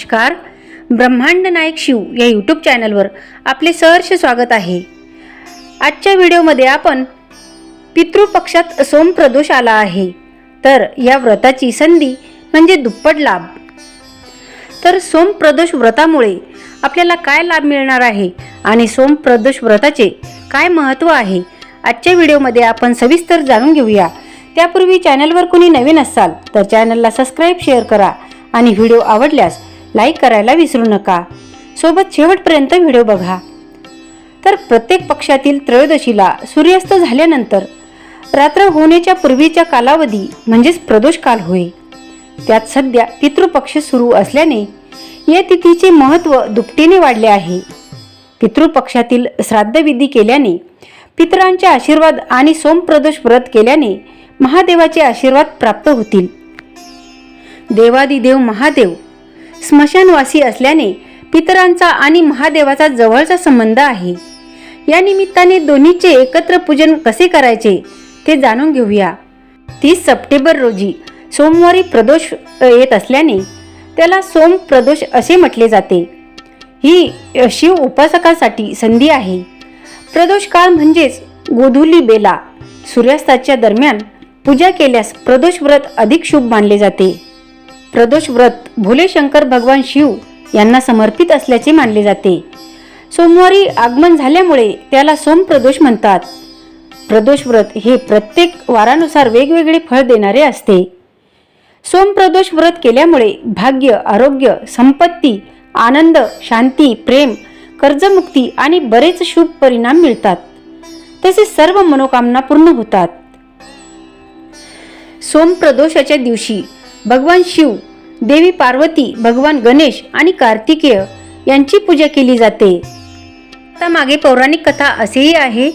नमस्कार. ब्रह्मांड नायक शिव या यूट्यूब चॅनलवर आपले सहर्ष स्वागत आहे. आजच्या व्हिडिओमध्ये आपण पितृपक्षात सोमप्रदोष आला आहे. तर या व्रताची संधी म्हणजे दुप्पट लाभ. तर सोमप्रदोष व्रतामुळे आपल्याला काय लाभ मिळणार आहे आणि सोमप्रदोष व्रताचे काय महत्त्व आहे? आजच्या व्हिडिओमध्ये आपण सविस्तर जाणून घेऊया. त्यापूर्वी चॅनलवर कोणी नवीन असाल तर चॅनलला सबस्क्राईब शेअर करा आणि व्हिडिओ आवडल्यास लाईक करायला विसरू नका. सोबत शेवटपर्यंत व्हिडिओ बघा. तर प्रत्येक पक्षातील त्रयोदशीला सूर्यास्त झाल्यानंतर रात्र होण्याच्या पूर्वीच्या कालावधी म्हणजेच प्रदोष काल होय. त्यात सध्या पितृपक्ष सुरू असल्याने या तिथीचे महत्त्व दुपटीने वाढले आहे. पितृपक्षातील श्राद्धविधी केल्याने पितरांचे आशीर्वाद आणि सोमप्रदोष व्रत केल्याने महादेवाचे आशीर्वाद प्राप्त होतील. देवादिदेव महादेव स्मशानवासी असल्याने पितरांचा आणि महादेवाचा जवळचा संबंध आहे. या निमित्ताने दोन्हीचे एकत्र पूजन कसे करायचे ते जाणून घेऊया. तीस सप्टेंबर रोजी सोमवारी प्रदोष येत असल्याने त्याला सोम प्रदोष असे म्हटले जाते. ही शिव उपासकासाठी संधी आहे. प्रदोष काळ म्हणजेच गोधुली बेला. सूर्यास्ताच्या दरम्यान पूजा केल्यास प्रदोष व्रत अधिक शुभ मानले जाते. प्रदोष व्रत भोले शंकर भगवान शिव यांना समर्पित असल्याचे मानले जाते. सोमवारी आगमन झाल्यामुळे त्याला सोमप्रदोष म्हणतात. प्रदोष व्रत हे प्रत्येक वारानुसार वेगवेगळे फळ देणारे असते. सोमप्रदोष व्रत केल्यामुळे भाग्य आरोग्य संपत्ती आनंद शांती प्रेम कर्जमुक्ती आणि बरेच शुभ परिणाम मिळतात. तसेच सर्व मनोकामना पूर्ण होतात. सोमप्रदोषाच्या दिवशी भगवान शिव देवी पार्वती भगवान गणेश आणि कार्तिकेय यांची पूजा केली जाते. आता मागे पौराणिक कथा असेही आहे.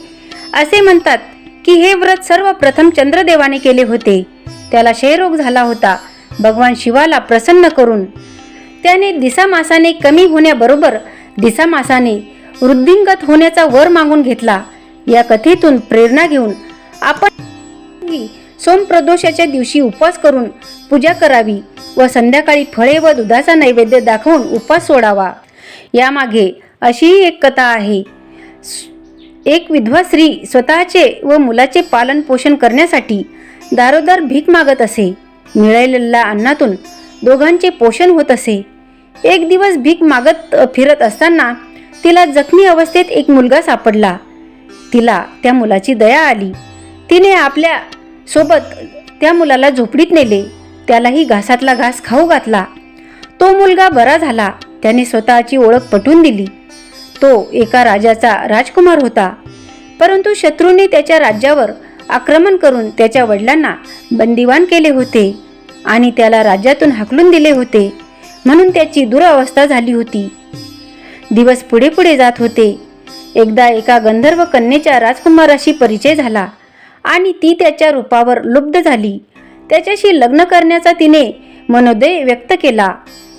असे म्हणतात की हे व्रत सर्वप्रथम चंद्रदेवाने केले होते. त्याला क्षयरोग झाला होता. भगवान शिवाला प्रसन्न करून त्याने दिसामासाने कमी होण्याबरोबर दिसामासाने वृद्धिंगत होण्याचा वर मागून घेतला. या कथेतून प्रेरणा घेऊन आपण सोमप्रदोषाच्या दिवशी उपवास करून पूजा करावी व संध्याकाळी फळे व दुधाचा नैवेद्य दाखवून उपवास सोडावा. यामागे अशीही एक कथा आहे. एक विधवा स्त्री स्वतःचे व मुलाचे पालन पोषण करण्यासाठी दारोदार भीक मागत असे. मिळालेल्या अन्नातून दोघांचे पोषण होत असे. एक दिवस भीक मागत फिरत असताना तिला जखमी अवस्थेत एक मुलगा सापडला. तिला त्या मुलाची दया आली. तिने आपल्या सोबत त्या मुलाला झोपडीत नेले. त्यालाही घासातला घास खाऊ घातला. तो मुलगा बरा झाला. त्याने स्वतःची ओळख पटवून दिली. तो एका राजाचा राजकुमार होता. परंतु शत्रूने त्याच्या राज्यावर आक्रमण करून त्याच्या वडिलांना बंदिवान केले होते आणि त्याला राज्यातून हाकलून दिले होते. म्हणून त्याची दुरावस्था झाली होती. दिवस पुढे पुढे जात होते. एकदा एका गंधर्व कन्येच्या राजकुमाराशी परिचय झाला. आणि ती त्याच्या रूपावर लुब्ध झाली. त्याच्याशी लग्न करण्याचा तिने मनोदय व्यक्त केला.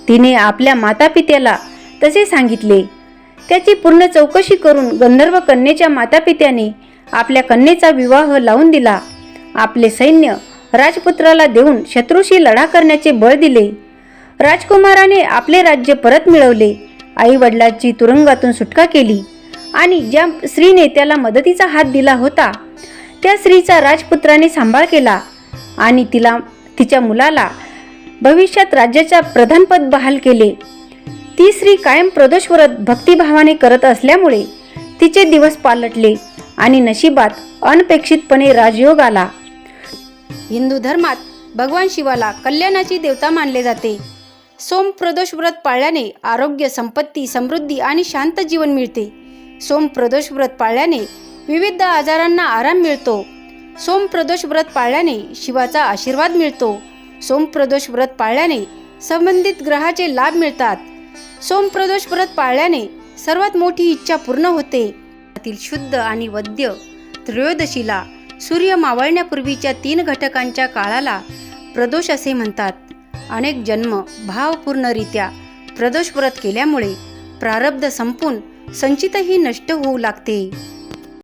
तिने आपल्या मातापित्याला तसे सांगितले. त्याची पूर्ण चौकशी करून गंधर्व कन्येच्या मातापित्याने आपल्या कन्येचा विवाह लावून दिला. आपले सैन्य राजपुत्राला देऊन शत्रूशी लढा करण्याचे बळ दिले. राजकुमाराने आपले राज्य परत मिळवले. आई वडिलाची तुरुंगातून सुटका केली आणि ज्या स्त्रीने त्याला मदतीचा हात दिला होता त्या स्त्रीचा राजपुत्राने सांभाळ केला आणि तिला तिच्या मुलाला भविष्यात राज्याच्या प्रधानपद बहाल केले. ती स्त्री कायम प्रदोष व्रत भक्तिभावाने करत असल्यामुळे तिचे दिवस पालटले आणि नशिबात अनपेक्षितपणे राजयोग आला. हिंदू धर्मात भगवान शिवाला कल्याणाची देवता मानले जाते. सोम प्रदोष व्रत पाळल्याने आरोग्य संपत्ती समृद्धी आणि शांत जीवन मिळते. सोम प्रदोष व्रत पाळल्याने विविध आजारांना आराम मिळतो. सोमप्रदोष व्रत पाळल्याने शिवाचा आशीर्वाद मिळतो. सोमप्रदोष व्रत पाळल्याने संबंधित ग्रहाचे लाभ मिळतात. सोमप्रदोष व्रत पाळल्याने सर्वात मोठी इच्छा पूर्ण होते. त्यातील शुद्ध आणि वद्य त्रयोदशीला सूर्य मावळण्यापूर्वीच्या तीन घटकांच्या काळाला प्रदोष असे म्हणतात. अनेक जन्म भावपूर्णरित्या प्रदोष व्रत केल्यामुळे प्रारब्ध संपून संचितही नष्ट होऊ लागते.